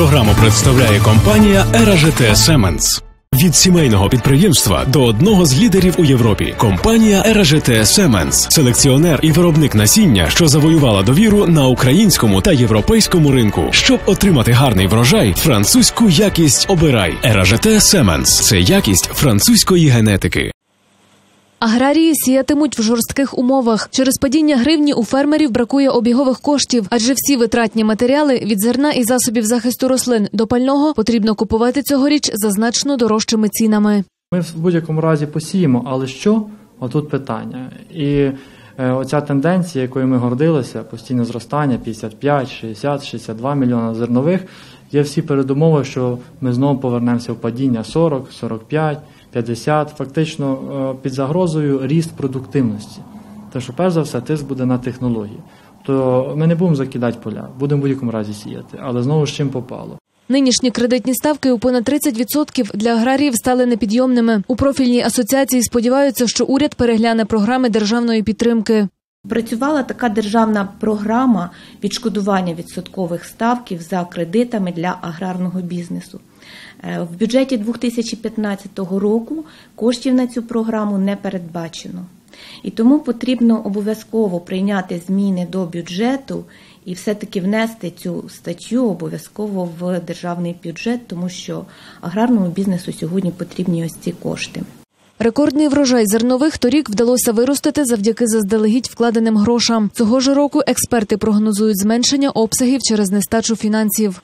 Програму представляє компанія ЕРАЖТ Семенс. Від сімейного підприємства до одного з лідерів у Європі. Компанія ЕРАЖТ Семенс, селекціонер і виробник насіння, що завоювала довіру на українському та європейському ринку. Щоб отримати гарний врожай, французьку якість обирай. ЕРАЖТ Семенс це якість французької генетики. Аграрії сіятимуть в жорстких умовах. Через падіння гривні у фермерів бракує обігових коштів, адже всі витратні матеріали від зерна і засобів захисту рослин до пального потрібно купувати цьогоріч за значно дорожчими цінами. Ми в будь-якому разі посіємо, але що? Отут питання. І е, оця тенденція, якою ми гордилися, постійне зростання 55, 60, 62 мільйона зернових, є всі передумови, що ми знову повернемося в падіння 40, 45, 50, фактично е, під загрозою ріст продуктивності. Тому що, перш за все, тиск буде на технології. То ми не будемо закидати поля, будемо в будь-якому разі сіяти, але знову з чим попало. Нинішні кредитні ставки у понад 30% для аграріїв стали непідйомними. У профільній асоціації сподіваються, що уряд перегляне програми державної підтримки. Працювала така державна програма відшкодування відсоткових ставків за кредитами для аграрного бізнесу. Е, В бюджеті 2015 року коштів на цю програму не передбачено. І тому потрібно обов'язково прийняти зміни до бюджету і все-таки внести цю статтю обов'язково в державний бюджет, тому що аграрному бізнесу сьогодні потрібні ось ці кошти. Рекордний врожай зернових торік вдалося виростити завдяки заздалегідь вкладеним грошам. Цього ж року експерти прогнозують зменшення обсягів через нестачу фінансів.